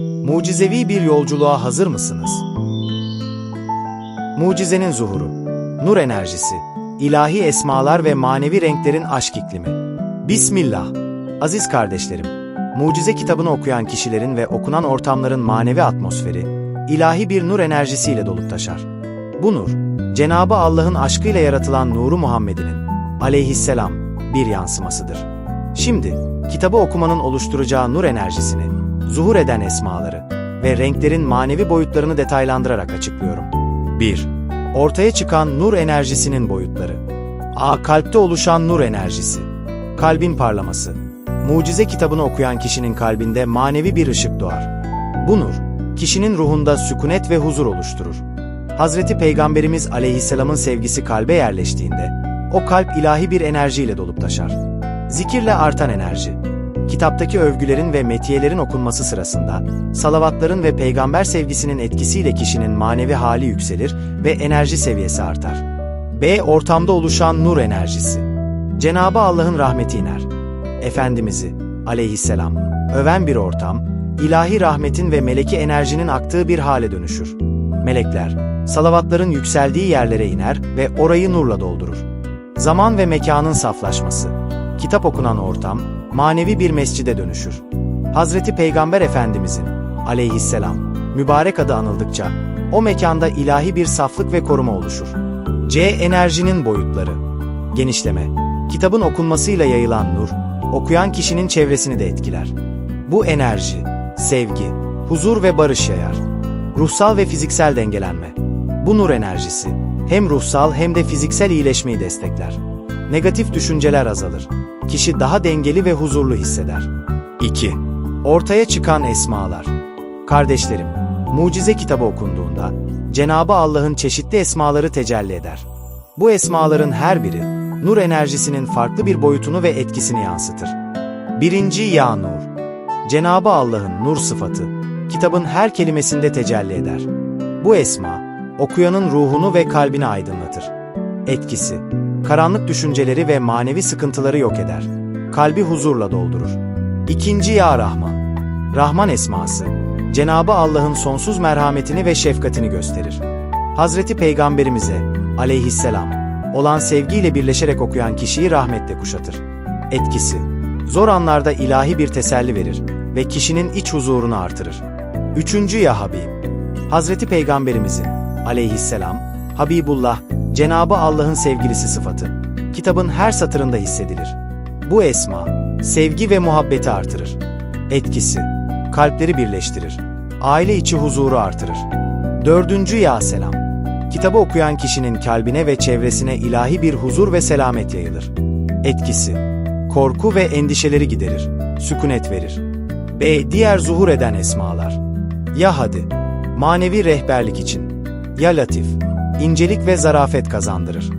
Mucizevi bir yolculuğa hazır mısınız? Mucizenin zuhuru, nur enerjisi, ilahi esmalar ve manevi renklerin aşk iklimi. Bismillah. Aziz kardeşlerim, mucize kitabını okuyan kişilerin ve okunan ortamların manevi atmosferi, ilahi bir nur enerjisiyle dolup taşar. Bu nur, Cenabı Allah'ın aşkıyla yaratılan nuru Muhammed'inin, aleyhisselam, bir yansımasıdır. Şimdi, kitabı okumanın oluşturacağı nur enerjisini, zuhur eden esmaları ve renklerin manevi boyutlarını detaylandırarak açıklıyorum. 1. Ortaya çıkan nur enerjisinin boyutları. A. Kalpte oluşan nur enerjisi. Kalbin parlaması. Mucize kitabını okuyan kişinin kalbinde manevi bir ışık doğar. Bu nur, kişinin ruhunda sükunet ve huzur oluşturur. Hazreti Peygamberimiz aleyhisselamın sevgisi kalbe yerleştiğinde, o kalp ilahi bir enerjiyle dolup taşar. Zikirle artan enerji. Kitaptaki övgülerin ve metiyelerin okunması sırasında, salavatların ve peygamber sevgisinin etkisiyle kişinin manevi hali yükselir ve enerji seviyesi artar. B. Ortamda oluşan nur enerjisi. Cenabı Allah'ın rahmeti iner. Efendimiz'i, aleyhisselam, öven bir ortam, ilahi rahmetin ve meleki enerjinin aktığı bir hale dönüşür. Melekler, salavatların yükseldiği yerlere iner ve orayı nurla doldurur. Zaman ve mekanın saflaşması. Kitap okunan ortam, manevi bir mescide dönüşür. Hazreti Peygamber Efendimizin, aleyhisselam, mübarek adı anıldıkça, o mekanda ilahi bir saflık ve koruma oluşur. C. Enerjinin boyutları. Genişleme. Kitabın okunmasıyla yayılan nur, okuyan kişinin çevresini de etkiler. Bu enerji, sevgi, huzur ve barış yayar. Ruhsal ve fiziksel dengelenme. Bu nur enerjisi, hem ruhsal hem de fiziksel iyileşmeyi destekler. Negatif düşünceler azalır. Kişi daha dengeli ve huzurlu hisseder. 2. Ortaya çıkan esmalar. Kardeşlerim, mucize kitabı okunduğunda, Cenabı Allah'ın çeşitli esmaları tecelli eder. Bu esmaların her biri, nur enerjisinin farklı bir boyutunu ve etkisini yansıtır. Birinci Ya Nur. Cenabı Allah'ın nur sıfatı, kitabın her kelimesinde tecelli eder. Bu esma, okuyanın ruhunu ve kalbini aydınlatır. Etkisi, karanlık düşünceleri ve manevi sıkıntıları yok eder. Kalbi huzurla doldurur. İkinci Ya Rahman. Rahman esması, Cenabı Allah'ın sonsuz merhametini ve şefkatini gösterir. Hazreti Peygamberimize, aleyhisselam, olan sevgiyle birleşerek okuyan kişiyi rahmetle kuşatır. Etkisi, zor anlarda ilahi bir teselli verir ve kişinin iç huzurunu artırır. Üçüncü Ya Habib. Hazreti Peygamberimizin, aleyhisselam, Habibullah, Cenabı Allah'ın sevgilisi sıfatı, kitabın her satırında hissedilir. Bu esma, sevgi ve muhabbeti artırır. Etkisi, kalpleri birleştirir. Aile içi huzuru artırır. Dördüncü Ya Selam. Kitabı okuyan kişinin kalbine ve çevresine ilahi bir huzur ve selamet yayılır. Etkisi, korku ve endişeleri giderir, sükunet verir. B. Diğer zuhur eden esmalar. Ya Hadi, manevi rehberlik için. Ya Latif, incelik ve zarafet kazandırır.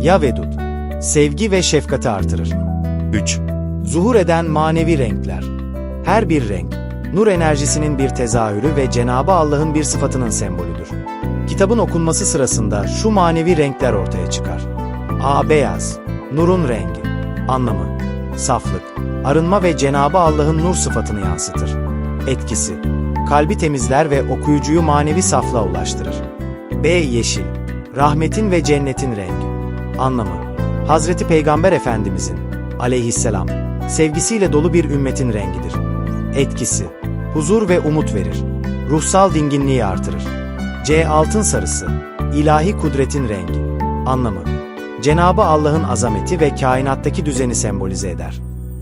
Ya Vedud, sevgi ve şefkati artırır. 3. Zuhur eden manevi renkler. Her bir renk, nur enerjisinin bir tezahürü ve Cenabı Allah'ın bir sıfatının sembolüdür. Kitabın okunması sırasında şu manevi renkler ortaya çıkar. A. Beyaz, nurun rengi. Anlamı, saflık, arınma ve Cenabı Allah'ın nur sıfatını yansıtır. Etkisi, kalbi temizler ve okuyucuyu manevi saflığa ulaştırır. B. Yeşil, rahmetin ve cennetin rengi. Anlamı, Hazreti Peygamber Efendimizin, aleyhisselam, sevgisiyle dolu bir ümmetin rengidir. Etkisi, huzur ve umut verir. Ruhsal dinginliği artırır. C. Altın sarısı, ilahi kudretin rengi. Anlamı, Cenabı Allah'ın azameti ve kainattaki düzeni sembolize eder.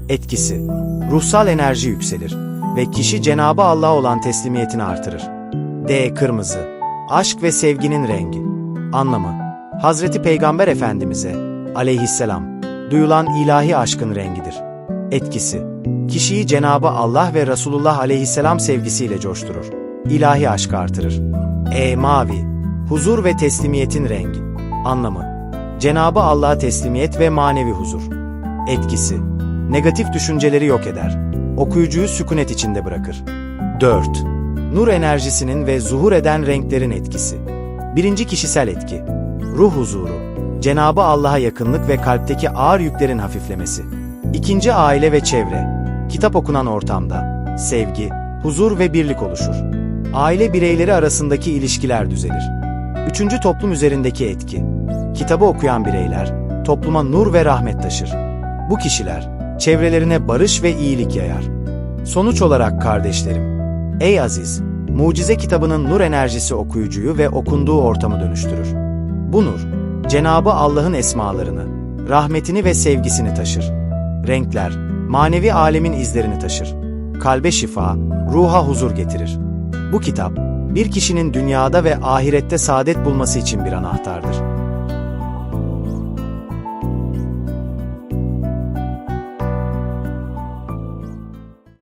Etkisi, ruhsal enerji yükselir ve kişi Cenabı Allah'a olan teslimiyetini artırır. D. Kırmızı, aşk ve sevginin rengi. Anlamı, Hazreti Peygamber Efendimiz'e, aleyhisselam, duyulan ilahi aşkın rengidir. Etkisi, kişiyi Cenabı Allah ve Resulullah aleyhisselam sevgisiyle coşturur. İlahi aşkı artırır. E. Mavi, huzur ve teslimiyetin rengi. Anlamı, Cenabı Allah'a teslimiyet ve manevi huzur. Etkisi, negatif düşünceleri yok eder. Okuyucuyu sükunet içinde bırakır. 4. Nur enerjisinin ve zuhur eden renklerin etkisi. Birinci kişisel etki. Ruh huzuru. Cenabı Allah'a yakınlık ve kalpteki ağır yüklerin hafiflemesi. İkinci aile ve çevre. Kitap okunan ortamda. Sevgi, huzur ve birlik oluşur. Aile bireyleri arasındaki ilişkiler düzelir. Üçüncü toplum üzerindeki etki. Kitabı okuyan bireyler, topluma nur ve rahmet taşır. Bu kişiler, çevrelerine barış ve iyilik yayar. Sonuç olarak kardeşlerim, ey aziz, mucize kitabının nur enerjisi okuyucuyu ve okunduğu ortamı dönüştürür. Bu nur, Cenabı Allah'ın esmalarını, rahmetini ve sevgisini taşır. Renkler, manevi alemin izlerini taşır. Kalbe şifa, ruha huzur getirir. Bu kitap, bir kişinin dünyada ve ahirette saadet bulması için bir anahtardır.